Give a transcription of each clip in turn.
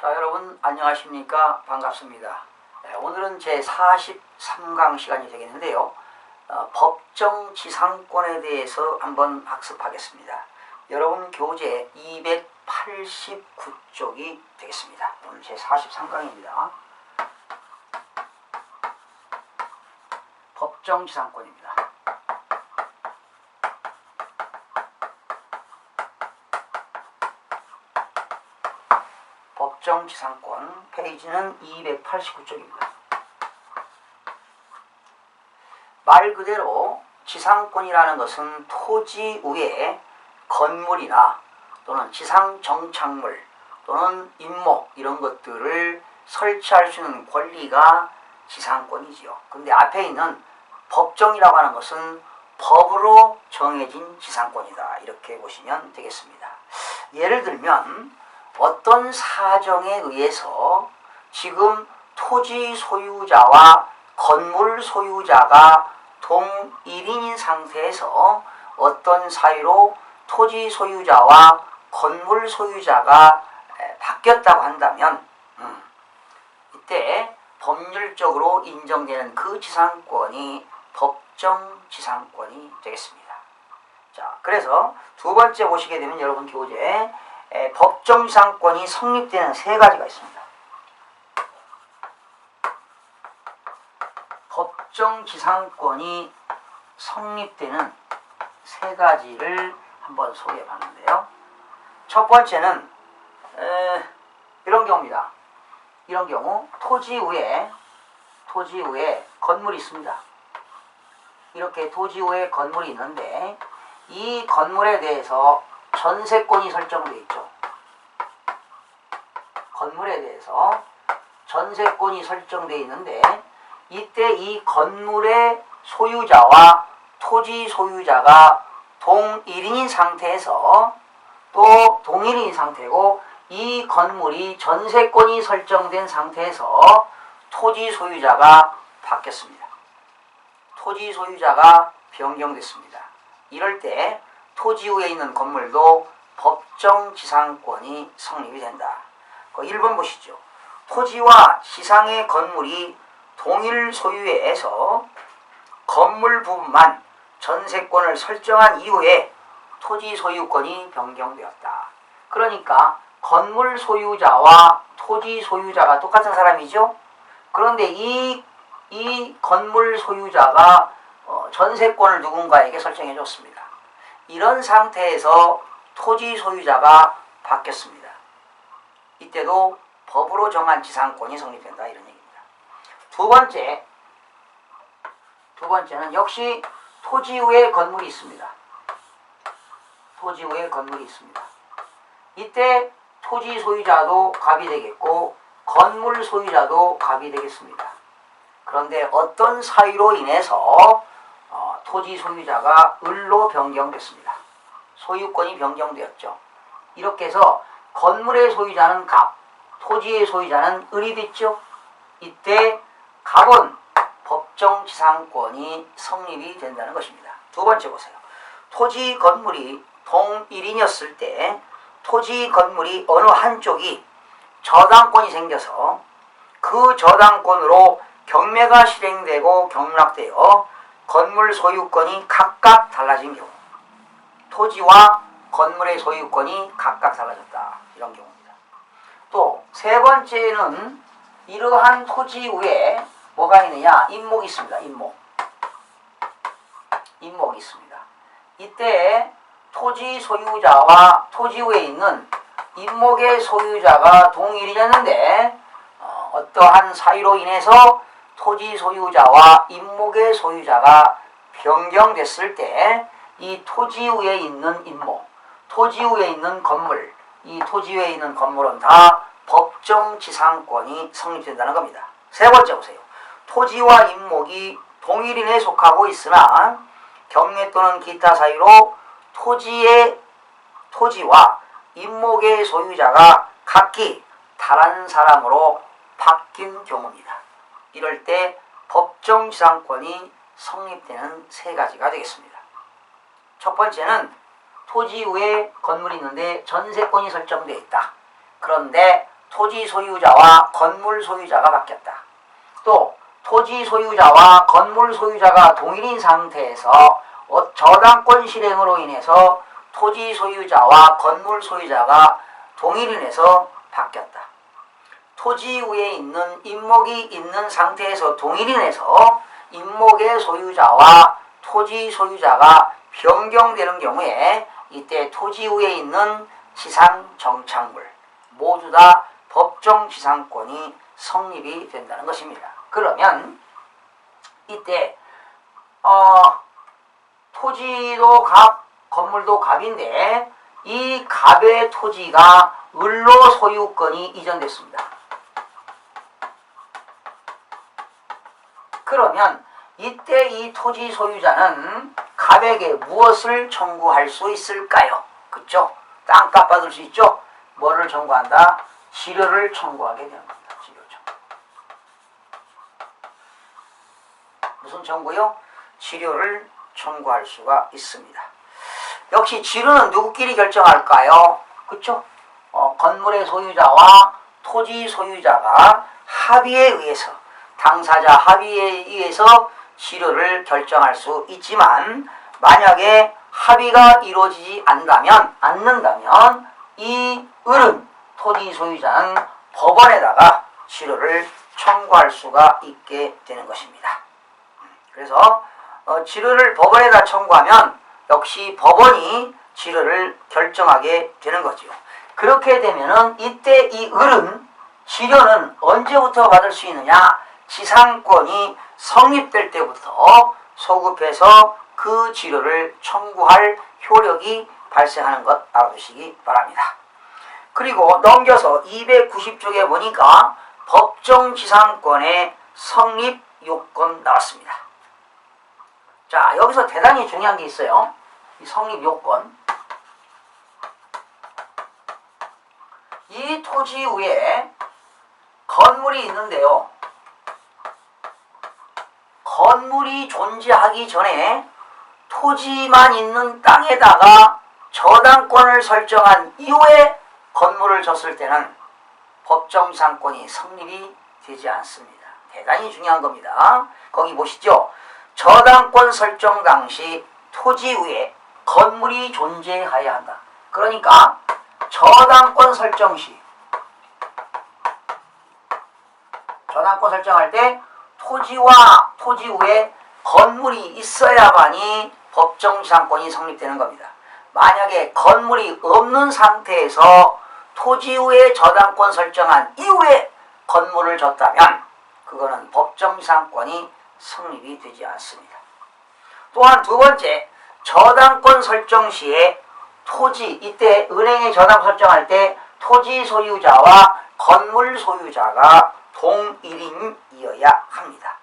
자, 여러분 안녕하십니까? 반갑습니다. 네, 오늘은 제 43강 시간이 되겠는데요. 어, 법정 지상권에 대해서 한번 학습하겠습니다. 여러분 교재 289쪽이 되겠습니다. 오늘 제 43강입니다. 법정 지상권입니다. 법정 지상권 페이지는 289쪽입니다. 말 그대로 지상권이라는 것은 토지 위에 건물이나 또는 지상 정착물 또는 임목 이런 것들을 설치할 수 있는 권리가 지상권이지요. 근데 앞에 있는 법정이라고 하는 것은 법으로 정해진 지상권이다. 이렇게 보시면 되겠습니다. 예를 들면 어떤 사정에 의해서 지금 토지 소유자와 건물 소유자가 동일인인 상태에서 어떤 사유로 토지 소유자와 건물 소유자가 에, 바뀌었다고 한다면 음, 이때 법률적으로 인정되는 그 지상권이 법정 지상권이 되겠습니다. 자, 그래서 두 번째 보시게 되면 여러분 교재에 에, 법정 지상권이 성립되는 세 가지가 있습니다. 법정 지상권이 성립되는 세 가지를 한번 소개해 봤는데요. 첫 번째는 에, 이런 경우입니다. 이런 경우 토지 위에 토지 위에 건물이 있습니다. 이렇게 토지 위에 건물이 있는데 이 건물에 대해서 전세권이 설정되어 있죠. 건물에 대해서 전세권이 설정되어 있는데 이때 이 건물의 소유자와 토지 소유자가 동일인인 상태에서 또 동일인 상태고 이 건물이 전세권이 설정된 상태에서 토지 소유자가 바뀌었습니다. 토지 소유자가 변경됐습니다. 이럴 때 토지 위에 있는 건물도 법정 지상권이 성립이 된다. 1번 보시죠. 토지와 시상의 건물이 동일 소유에서 건물 부분만 전세권을 설정한 이후에 토지 소유권이 변경되었다. 그러니까 건물 소유자와 토지 소유자가 똑같은 사람이죠. 그런데 이, 이 건물 소유자가 어, 전세권을 누군가에게 설정해 줬습니다. 이런 상태에서 토지 소유자가 바뀌었습니다. 이때도 법으로 정한 지상권이 성립된다 이런 얘기입니다. 두 번째, 두 번째는 역시 토지 위에 건물이 있습니다. 토지 위에 건물이 있습니다. 이때 토지 소유자도 갑이 되겠고 건물 소유자도 갑이 되겠습니다. 그런데 어떤 사유로 인해서 어, 토지 소유자가 을로 변경됐습니다. 소유권이 변경되었죠. 이렇게 해서 건물의 소유자는 갑, 토지의 소유자는 을이 됐죠. 이때 갑은 법정 지상권이 성립이 된다는 것입니다. 두 번째 보세요. 토지 건물이 동일인이었을 때 토지 건물이 어느 한쪽이 저당권이 생겨서 그 저당권으로 경매가 실행되고 경락되어 건물 소유권이 각각 달라진 경우 토지와 건물의 소유권이 각각 달라졌다 이런 경우입니다. 또 세 번째는 이러한 토지 위에 뭐가 있느냐 임목이 있습니다. 임목 임목이 있습니다. 이때 토지 소유자와 토지 위에 있는 임목의 소유자가 동일이었는데 어, 어떠한 사유로 인해서 토지 소유자와 임목의 소유자가 변경됐을 때 이 토지 위에 있는 임목, 토지 위에 있는 건물, 이 토지 위에 있는 건물은 다 법정 지상권이 성립된다는 겁니다. 세 번째 보세요. 토지와 임목이 동일인에 속하고 있으나 경매 또는 기타 사유로 토지의 토지와 임목의 소유자가 각기 다른 사람으로 바뀐 경우입니다. 이럴 때 법정 지상권이 성립되는 세 가지가 되겠습니다. 첫 번째는 토지 위에 건물이 있는데 전세권이 설정되어 있다. 그런데 토지 소유자와 건물 소유자가 바뀌었다. 또 토지 소유자와 건물 소유자가 동일인 상태에서 어- 저당권 실행으로 인해서 토지 소유자와 건물 소유자가 동일인해서 바뀌었다. 토지 위에 있는 임목이 있는 상태에서 동일인해서 임목의 소유자와 토지 소유자가 변경되는 경우에 이때 토지 위에 있는 지상 정착물 모두 다 법정 지상권이 성립이 된다는 것입니다. 그러면 이때 어, 토지도 갑, 건물도 갑인데 이 갑의 토지가 을로 소유권이 이전됐습니다. 그러면 이때 이 토지 소유자는 갑에게 무엇을 청구할 수 있을까요? 그쵸? 땅값 받을 수 있죠? 뭐를 청구한다? 지료를 청구하게 겁니다. 지료 청구. 무슨 청구요? 지료를 청구할 수가 있습니다. 역시 지료는 누구끼리 결정할까요? 그쵸? 어, 건물의 소유자와 토지 소유자가 합의에 의해서 당사자 합의에 의해서 지료를 결정할 수 있지만 만약에 합의가 이루어지지 않다면 않는다면 이 을은 토지 소유자는 법원에다가 지료를 청구할 수가 있게 되는 것입니다. 그래서 어, 지료를 법원에다 청구하면 역시 법원이 지료를 결정하게 되는 거지요. 그렇게 되면은 이때 이 을은 지료는 언제부터 받을 수 있느냐? 지상권이 성립될 때부터 소급해서 그 지료를 청구할 효력이 발생하는 것 알아두시기 바랍니다. 그리고 넘겨서 290쪽에 보니까 법정 지상권의 성립 요건 나왔습니다. 자, 여기서 대단히 중요한 게 있어요. 이 성립 요건. 이 토지 위에 건물이 있는데요. 건물이 존재하기 전에 토지만 있는 땅에다가 저당권을 설정한 이후에 건물을 졌을 때는 법정상권이 성립이 되지 않습니다. 대단히 중요한 겁니다. 거기 보시죠. 저당권 설정 당시 토지 위에 건물이 존재해야 한다. 그러니까 저당권 설정 시 저당권 설정할 때 토지와 토지 위에 건물이 있어야만이 법정지상권이 성립되는 겁니다. 만약에 건물이 없는 상태에서 토지 위에 저당권 설정한 이후에 건물을 졌다면 그거는 법정지상권이 성립이 되지 않습니다. 또한 두 번째, 저당권 설정 시에 토지, 이때 은행에 저당 설정할 때 토지 소유자와 건물 소유자가 동일인이어야 합니다.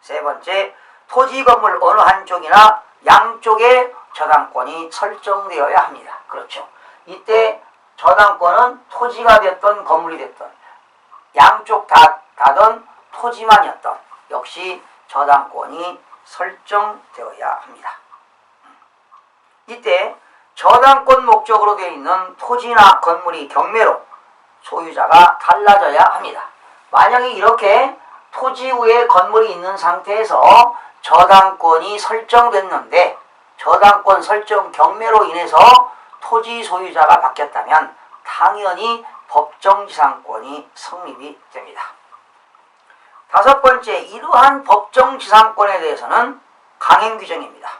세 번째, 토지 건물 어느 한쪽이나 양쪽에 저당권이 설정되어야 합니다. 그렇죠. 이때 저당권은 토지가 됐던 건물이 됐던 양쪽 다, 다던 토지만이었던 역시 저당권이 설정되어야 합니다. 이때 저당권 목적으로 되어 있는 토지나 건물이 경매로 소유자가 달라져야 합니다. 만약에 이렇게 토지 위에 건물이 있는 상태에서 저당권이 설정됐는데 저당권 설정 경매로 인해서 토지 소유자가 바뀌었다면 당연히 법정지상권이 성립이 됩니다. 다섯 번째, 이러한 법정지상권에 대해서는 강행규정입니다.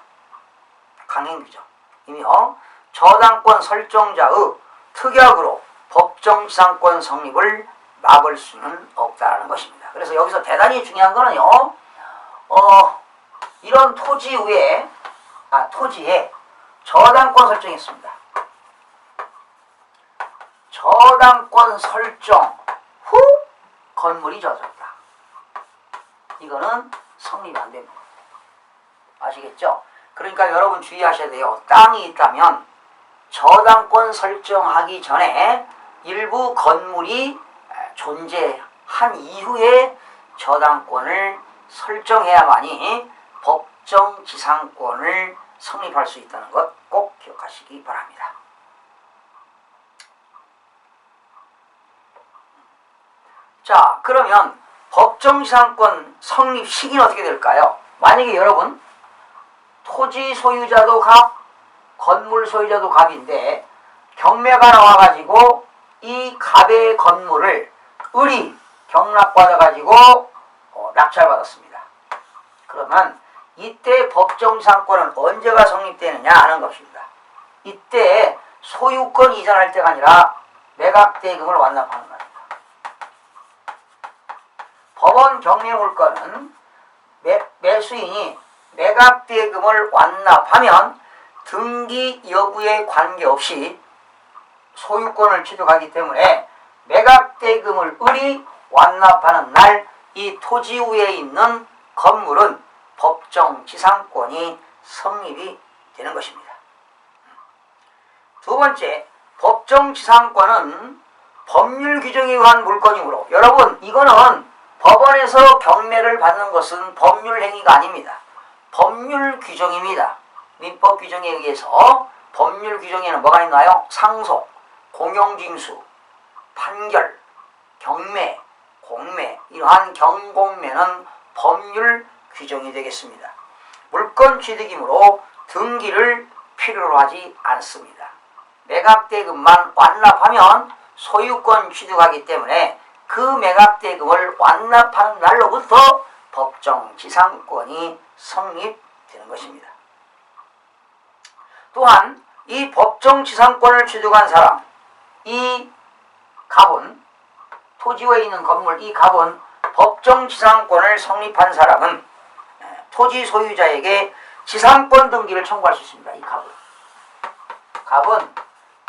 강행규정. 이며 저당권 설정자의 특약으로 법정지상권 성립을 막을 수는 없다는 것입니다. 그래서 여기서 대단히 중요한 거는요, 어, 이런 토지 위에, 아, 토지에 저당권 설정했습니다. 저당권 설정 후 건물이 젖었다. 이거는 성립 안 됩니다. 아시겠죠? 그러니까 여러분 주의하셔야 돼요. 땅이 있다면 저당권 설정하기 전에 일부 건물이 존재한 이후에 저당권을 설정해야만이 법정 지상권을 성립할 수 있다는 것 꼭 기억하시기 바랍니다. 자, 그러면 법정 지상권 성립 시기는 어떻게 될까요? 만약에 여러분 토지 소유자도 갑, 건물 소유자도 갑인데 경매가 나와가지고 이 갑의 건물을 을이 경락받아가지고 어, 낙찰받았습니다. 그러면 이때 법정지상권은 언제가 성립되느냐 하는 것입니다. 이때 소유권 이전할 때가 아니라 매각대금을 완납하는 겁니다. 법원 경매 물건은 매, 매수인이 매각대금을 완납하면 등기 여부에 관계없이 소유권을 취득하기 때문에 매각대금을 을이 완납하는 날 이 토지 위에 있는 건물은 법정 지상권이 성립이 되는 것입니다. 두 번째, 법정 지상권은 법률 규정에 의한 물건이므로 여러분 이거는 법원에서 경매를 받는 것은 법률 행위가 아닙니다. 법률 규정입니다. 민법 규정에 의해서 법률 규정에는 뭐가 있나요? 상속, 공용징수, 판결, 경매, 공매 이러한 경공매는 법률 규정이 되겠습니다. 물건 취득이므로 등기를 필요로 하지 않습니다. 매각대금만 완납하면 소유권 취득하기 때문에 그 매각대금을 완납하는 날로부터 법정 지상권이 성립되는 것입니다. 또한 이 법정 지상권을 취득한 사람, 이 갑은 토지에 있는 건물 이 갑은 법정 지상권을 성립한 사람은 에, 토지 소유자에게 지상권 등기를 청구할 수 있습니다. 이 갑은 갑은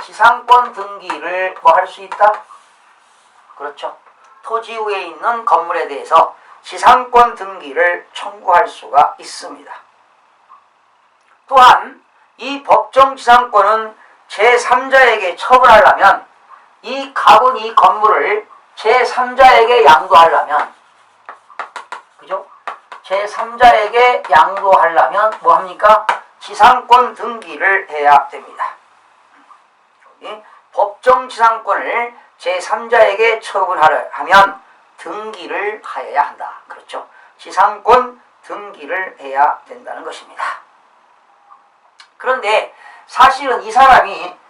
지상권 등기를 뭐 할 수 있다? 그렇죠. 토지 위에 있는 건물에 대해서 지상권 등기를 청구할 수가 있습니다. 또한 이 법정 지상권은 제3자에게 처분하려면 이 갑은 이 건물을 제3자에게 양도하려면 그죠? 제3자에게 양도하려면 뭐 합니까? 지상권 등기를 해야 됩니다. 법정 지상권을 제3자에게 처분하려 하면 등기를 하여야 한다. 그렇죠? 지상권 등기를 해야 된다는 것입니다. 그런데 사실은 이 사람이 어,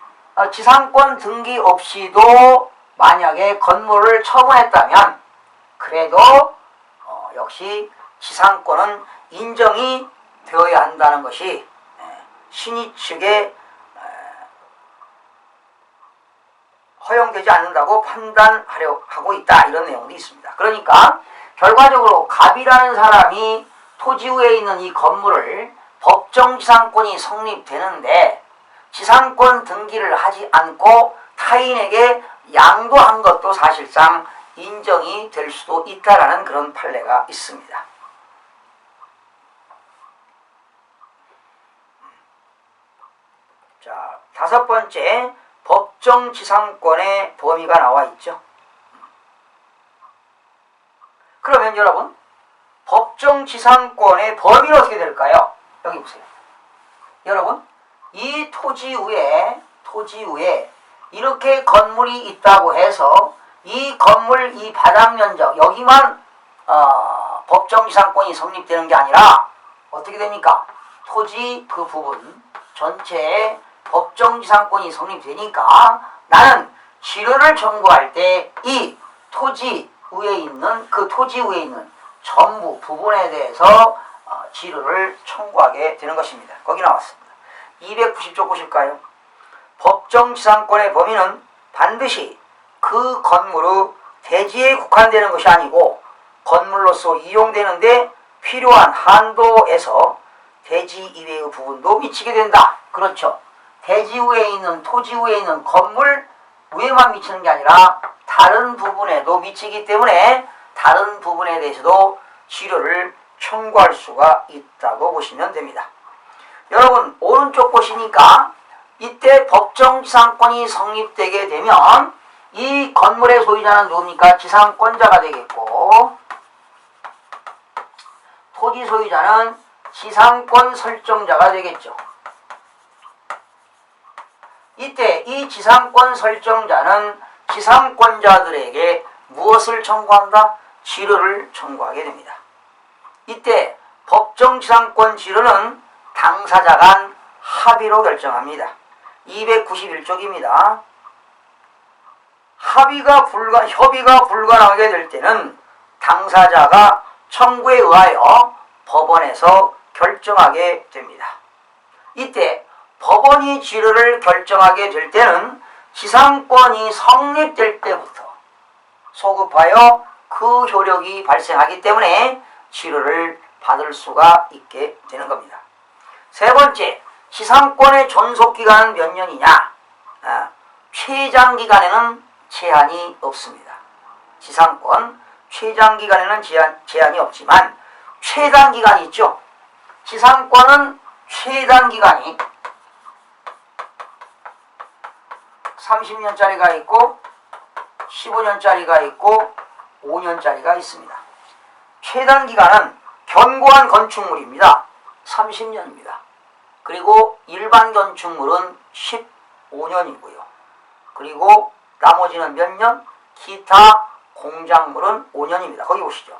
지상권 등기 없이도 만약에 건물을 처분했다면 그래도 어, 역시 지상권은 인정이 되어야 한다는 것이 에, 신의 측에 허용되지 않는다고 판단하려 하고 있다 이런 내용도 있습니다. 그러니까 결과적으로 갑이라는 사람이 토지 위에 있는 이 건물을 법정 지상권이 성립되는데 지상권 등기를 하지 않고 타인에게 양도한 것도 사실상 인정이 될 수도 있다라는 그런 판례가 있습니다. 자, 다섯 번째 법정 지상권의 범위가 나와 있죠. 그러면 여러분 법정 지상권의 범위는 어떻게 될까요? 여기 보세요. 여러분 이 토지 위에 토지 위에 이렇게 건물이 있다고 해서 이 건물 이 바닥 면적 여기만 어, 법정 지상권이 성립되는 게 아니라 어떻게 됩니까? 토지 그 부분 전체에 법정 지상권이 성립되니까 나는 지료를 청구할 때 이 토지 위에 있는 그 토지 위에 있는 전부 부분에 대해서 어, 지료를 청구하게 되는 것입니다. 거기 나왔습니다. 290쪽 보실까요? 법정 지상권의 범위는 반드시 그 건물의 대지에 국한되는 것이 아니고 건물로서 이용되는데 필요한 한도에서 대지 이외의 부분도 미치게 된다. 그렇죠. 대지 위에 있는 토지 위에 있는 건물 위에만 미치는 게 아니라 다른 부분에도 미치기 때문에 다른 부분에 대해서도 치료를 청구할 수가 있다고 보시면 됩니다. 여러분 오른쪽 보시니까 이때 법정 지상권이 성립되게 되면 이 건물의 소유자는 누굽니까? 지상권자가 되겠고 토지 소유자는 지상권 설정자가 되겠죠. 이때 이 지상권 설정자는 지상권자들에게 무엇을 청구한다? 지르를 청구하게 됩니다. 이때 법정지상권 지르는 당사자 간 합의로 결정합니다. 291쪽입니다. 합의가 불가, 협의가 불가능하게 될 때는 당사자가 청구에 의하여 법원에서 결정하게 됩니다. 이때 법원이 지르를 결정하게 될 때는 지상권이 성립될 때부터 소급하여 그 효력이 발생하기 때문에 지르를 받을 수가 있게 되는 겁니다. 세 번째, 지상권의 존속기간은 몇 년이냐? 아, 최장기간에는 제한이 없습니다. 지상권 최장기간에는 제한, 제한이 없지만 최단기간이 있죠. 지상권은 최단기간이 30년짜리가 있고 15년짜리가 있고 5년짜리가 있습니다. 최단기간은 견고한 건축물입니다. 30년입니다. 그리고 일반 건축물은 15년이고요. 그리고 나머지는 몇 년? 기타 공작물은 5년입니다. 거기 보시죠.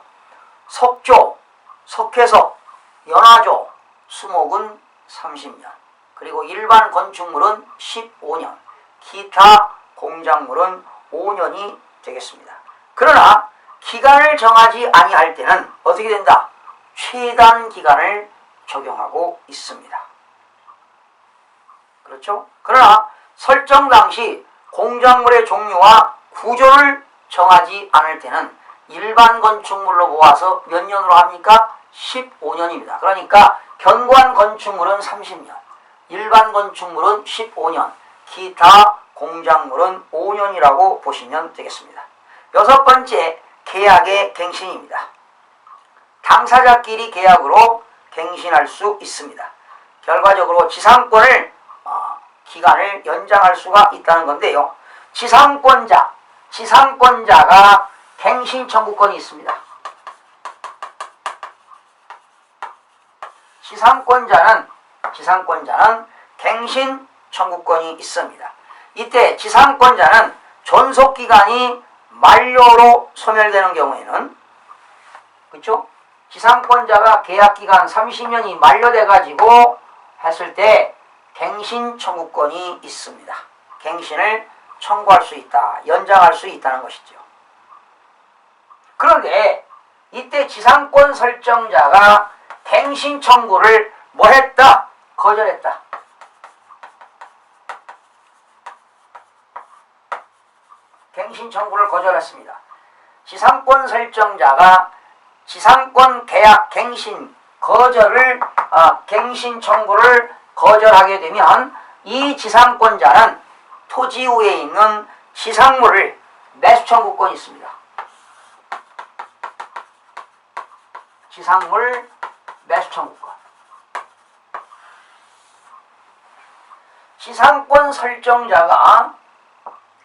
석조, 석회석, 연화조, 수목은 30년. 그리고 일반 건축물은 15년. 기타 공작물은 5년이 되겠습니다. 그러나 기간을 정하지 아니할 때는 어떻게 된다? 최단 기간을 적용하고 있습니다. 그렇죠? 그러나 설정 당시 공작물의 종류와 구조를 정하지 않을 때는 일반 건축물로 모아서 몇 년으로 합니까? 15년입니다. 그러니까 견고한 건축물은 30년, 일반 건축물은 15년, 기타 공작물은 5년이라고 보시면 되겠습니다. 여섯 번째, 계약의 갱신입니다. 당사자끼리 계약으로 갱신할 수 있습니다. 결과적으로 지상권을 어, 기간을 연장할 수가 있다는 건데요. 지상권자, 지상권자가 갱신 청구권이 있습니다. 지상권자는 지상권자는 갱신 청구권이 있습니다. 이때 지상권자는 존속 기간이 만료로 소멸되는 경우에는 그렇죠? 지상권자가 계약 기간 30년이 만료돼 가지고 했을 때 갱신 청구권이 있습니다. 갱신을 청구할 수 있다. 연장할 수 있다는 것이죠. 그런데 이때 지상권 설정자가 갱신 청구를 뭐 했다? 거절했다. 갱신 청구를 거절했습니다. 지상권 설정자가 지상권 계약 갱신 거절을 아, 갱신 청구를 거절하게 되면 이 지상권자는 토지 위에 있는 지상물을 매수 청구권이 있습니다. 지상물 매수 청구권. 지상권 설정자가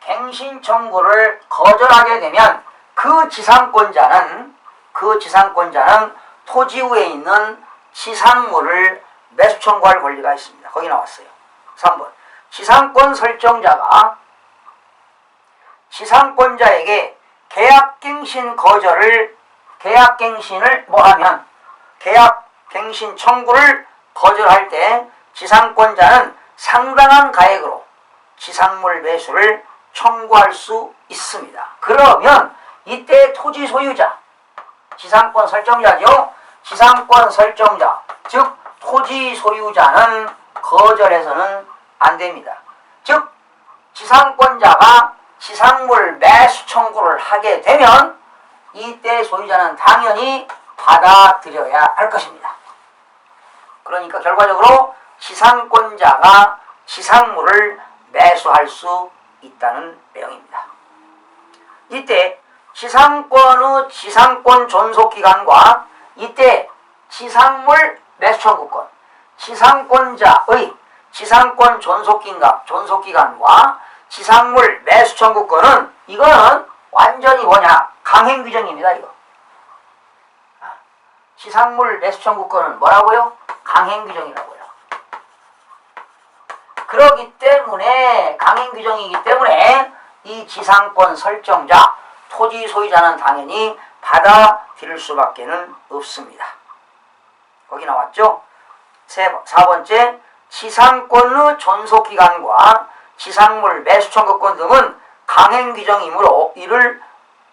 갱신 청구를 거절하게 되면 그 지상권자는 그 지상권자는 토지 위에 있는 지상물을 매수 청구할 권리가 있습니다. 거기 나왔어요. 3번. 지상권 설정자가 지상권자에게 계약갱신 거절을 계약갱신을 뭐하면 계약갱신 청구를 거절할 때 지상권자는 상당한 가액으로 지상물 매수를 청구할 수 있습니다. 그러면 이때 토지 소유자, 지상권 설정자죠. 지상권 설정자, 즉 토지 소유자는 거절해서는 안 됩니다. 즉 지상권자가 지상물 매수 청구를 하게 되면 이때 소유자는 당연히 받아들여야 할 것입니다. 그러니까 결과적으로 지상권자가 지상물을 매수할 수 있다는 내용입니다. 이때 지상권의 지상권 존속기간과 이때 지상물 매수 청구권, 지상권자의 지상권 존속기간, 존속기간과 지상물 매수 청구권은 이거는 완전히 뭐냐 강행 규정입니다 이거. 지상물 매수 청구권은 뭐라고요? 강행 규정이라고요. 그러기 때문에 강행 규정이기 때문에 이 지상권 설정자 토지 소유자는 당연히 받아들일 수밖에는 없습니다. 거기 나왔죠? 세, 사 번째, 지상권의 존속기간과 지상물 매수 청구권 등은 강행 규정이므로 이를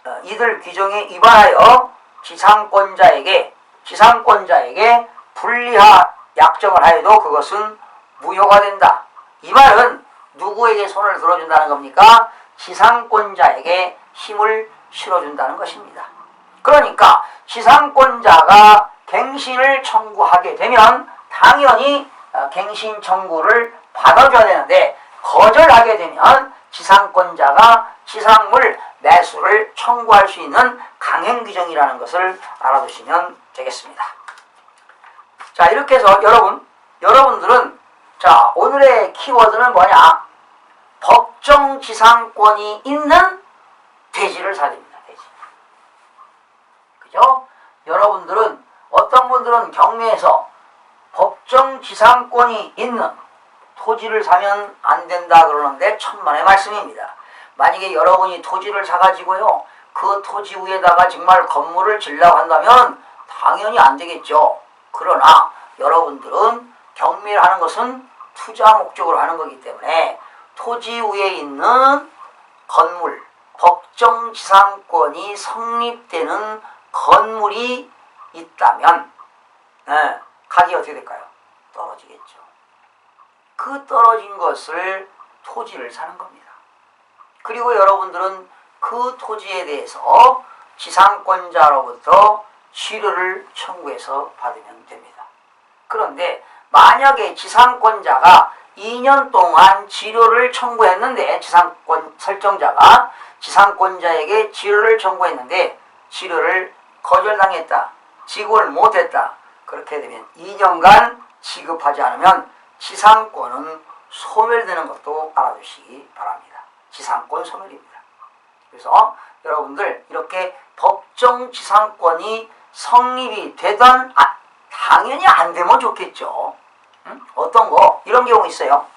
어, 이들 규정에 위반하여 지상권자에게 지상권자에게 불리하 약정을 하여도 그것은 무효가 된다. 이 말은 누구에게 손을 들어준다는 겁니까? 지상권자에게 힘을 실어준다는 것입니다. 그러니까 지상권자가 갱신을 청구하게 되면 당연히 어, 갱신 청구를 받아줘야 되는데 거절하게 되면 지상권자가 지상물 매수를 청구할 수 있는 강행 규정이라는 것을 알아두시면 되겠습니다. 자 이렇게 해서 여러분 여러분들은 자 오늘의 키워드는 뭐냐 법정 지상권이 있는 돼지를 사립니다 돼지. 그죠? 여러분들은 어떤 분들은 경매에서 법정 지상권이 있는 토지를 사면 안 된다 그러는데 천만의 말씀입니다. 만약에 여러분이 토지를 사가지고요 그 토지 위에다가 정말 건물을 질라고 한다면 당연히 안 되겠죠. 그러나 여러분들은 경매를 하는 것은 투자 목적으로 하는 거기 때문에 토지 위에 있는 건물, 법정 지상권이 성립되는 건물이 있다면 네, 가격이 어떻게 될까요? 떨어지겠죠. 그 떨어진 것을 토지를 사는 겁니다. 그리고 여러분들은 그 토지에 대해서 지상권자로부터 치료를 청구해서 받으면 됩니다. 그런데 만약에 지상권자가 2년 동안 치료를 청구했는데 지상권 설정자가 지상권자에게 치료를 청구했는데 치료를 거절당했다. 지급을 못했다. 그렇게 되면 2년간 지급하지 않으면 지상권은 소멸되는 것도 알아두시기 바랍니다. 지상권 소멸입니다. 그래서 여러분들 이렇게 법정 지상권이 성립이 되던 아, 당연히 안 되면 좋겠죠. 응? 어떤 거? 이런 경우 있어요.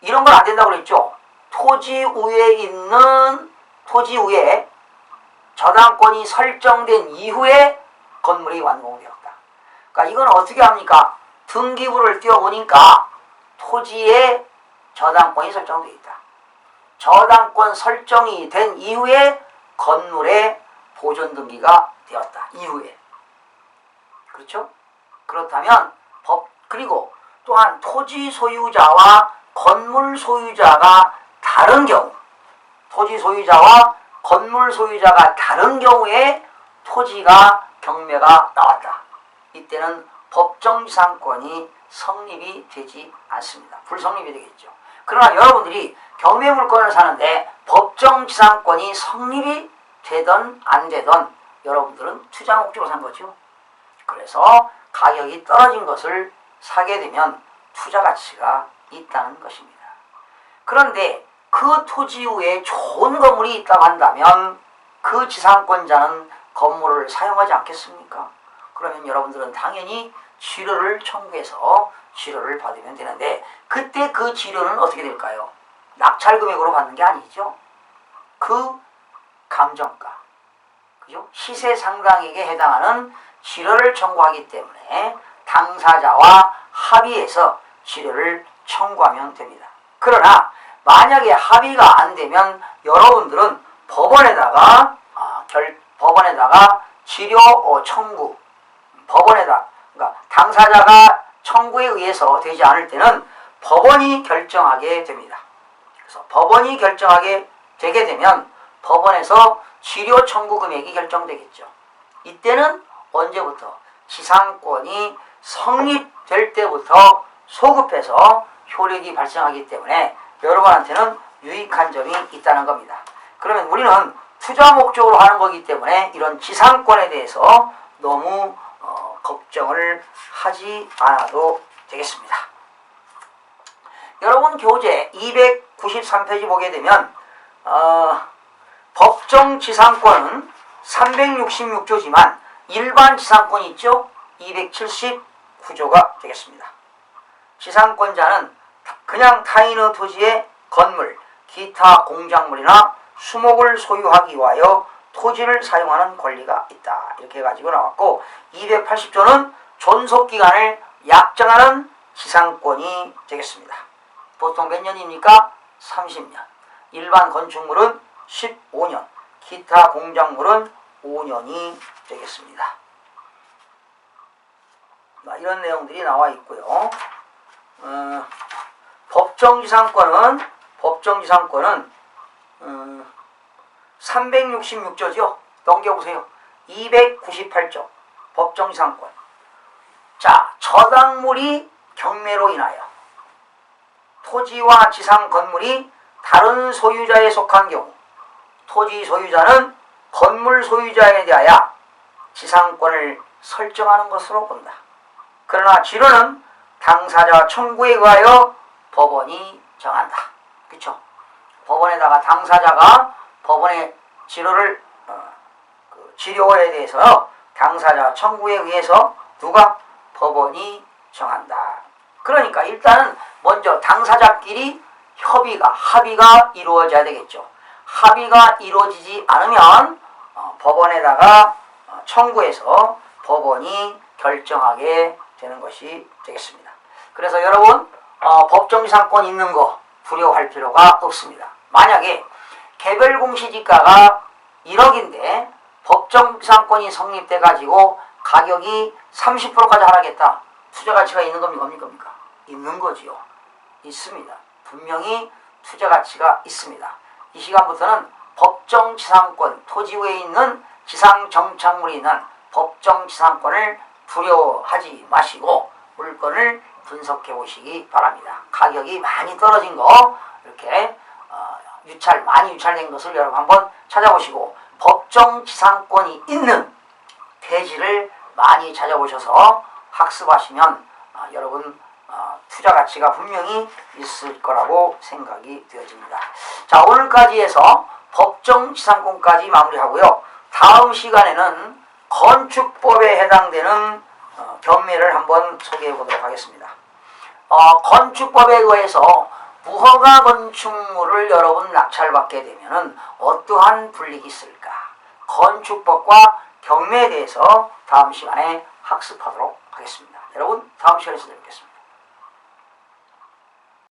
이런 건 안 된다고 그랬죠. 토지 위에 있는 토지 위에 저당권이 설정된 이후에 건물이 완공되었다. 그러니까 이건 어떻게 합니까? 등기부를 띄워보니까 토지에 저당권이 설정되어 있다. 저당권 설정이 된 이후에 건물에 보존 등기가 되었다. 이후에. 그렇죠? 그렇다면 법 그리고 또한 토지 소유자와 건물 소유자가 다른 경우 토지 소유자와 건물 소유자가 다른 경우에 토지가 경매가 나왔다. 이때는 법정지상권이 성립이 되지 않습니다. 불성립이 되겠죠. 그러나 여러분들이 경매 물건을 사는데 법정지상권이 성립이 되던 안 되던 여러분들은 투자 목적으로 산 거죠. 그래서 가격이 떨어진 것을 사게 되면 투자 가치가 있다는 것입니다. 그런데 그 토지 위에 좋은 건물이 있다고 한다면 그 지상권자는 건물을 사용하지 않겠습니까? 그러면 여러분들은 당연히 치료를 청구해서 치료를 받으면 되는데 그때 그 치료는 어떻게 될까요? 낙찰 금액으로 받는 게 아니죠. 그 감정가, 그죠? 시세 상당액에 해당하는 치료를 청구하기 때문에 당사자와 합의해서 치료를 청구하면 됩니다. 그러나 만약에 합의가 안 되면 여러분들은 법원에다가 아, 결, 법원에다가 치료 어, 청구 법원에다 그러니까 당사자가 청구에 의해서 되지 않을 때는 법원이 결정하게 됩니다. 그래서 법원이 결정하게 되게 되면 법원에서 치료 청구 금액이 결정되겠죠. 이때는 언제부터 지상권이 성립될 때부터 소급해서 효력이 발생하기 때문에 여러분한테는 유익한 점이 있다는 겁니다. 그러면 우리는 투자 목적으로 하는 거기 때문에 이런 지상권에 대해서 너무 어, 걱정을 하지 않아도 되겠습니다. 여러분 교재 293페이지 보게 되면 어, 법정 지상권은 366조지만 일반 지상권이 있죠? 279조가 되겠습니다. 지상권자는 그냥 타인의 토지의 건물, 기타 공작물이나 수목을 소유하기 위하여 토지를 사용하는 권리가 있다. 이렇게 해가지고 나왔고 280조는 존속기간을 약정하는 지상권이 되겠습니다. 보통 몇 년입니까? 30년. 일반 건축물은 15년, 기타 공작물은 5년이 되겠습니다. 자, 이런 내용들이 나와 있고요. 어, 법정지상권은 법정지상권은 음, 366조죠. 넘겨보세요. 298조 법정지상권. 자, 저당물이 경매로 인하여 토지와 지상 건물이 다른 소유자에 속한 경우 토지 소유자는 건물 소유자에 대하여 지상권을 설정하는 것으로 본다. 그러나 지로는 당사자 청구에 의하여 법원이 정한다. 그쵸? 법원에다가 당사자가 법원의 지로를 어, 그 지료에 대해서 당사자 청구에 의해서 누가 법원이 정한다. 그러니까 일단은 먼저 당사자끼리 협의가 합의가 이루어져야 되겠죠. 합의가 이루어지지 않으면 어, 법원에다가 어, 청구해서 법원이 결정하게 되는 것이 되겠습니다. 그래서 여러분 어, 법정지상권 있는 거 두려워할 필요가 없습니다. 만약에 개별 공시지가가 1억인데 법정지상권이 성립돼 가지고 가격이 30%까지 하락했다. 투자 가치가 있는 겁니까? 겁니까? 있는 거지요. 있습니다. 분명히 투자 가치가 있습니다. 이 시간부터는 법정 지상권, 토지 위에 있는 지상 정착물이 있는 법정 지상권을 두려워하지 마시고 물건을 분석해 보시기 바랍니다. 가격이 많이 떨어진 거 이렇게 어, 유찰 많이 유찰된 것을 여러분 한번 찾아보시고 법정 지상권이 있는 대지를 많이 찾아보셔서 학습하시면 어, 여러분 어, 투자 가치가 분명히 있을 거라고 생각이 되어집니다. 자 오늘까지 해서 법정 지상권까지 마무리하고요. 다음 시간에는 건축법에 해당되는 어, 경매를 한번 소개해 보도록 하겠습니다. 어, 건축법에 의해서 무허가 건축물을 여러분 낙찰받게 되면은 어떠한 불이익이 있을까? 건축법과 경매에 대해서 다음 시간에 학습하도록 하겠습니다. 여러분 다음 시간에 뵙겠습니다.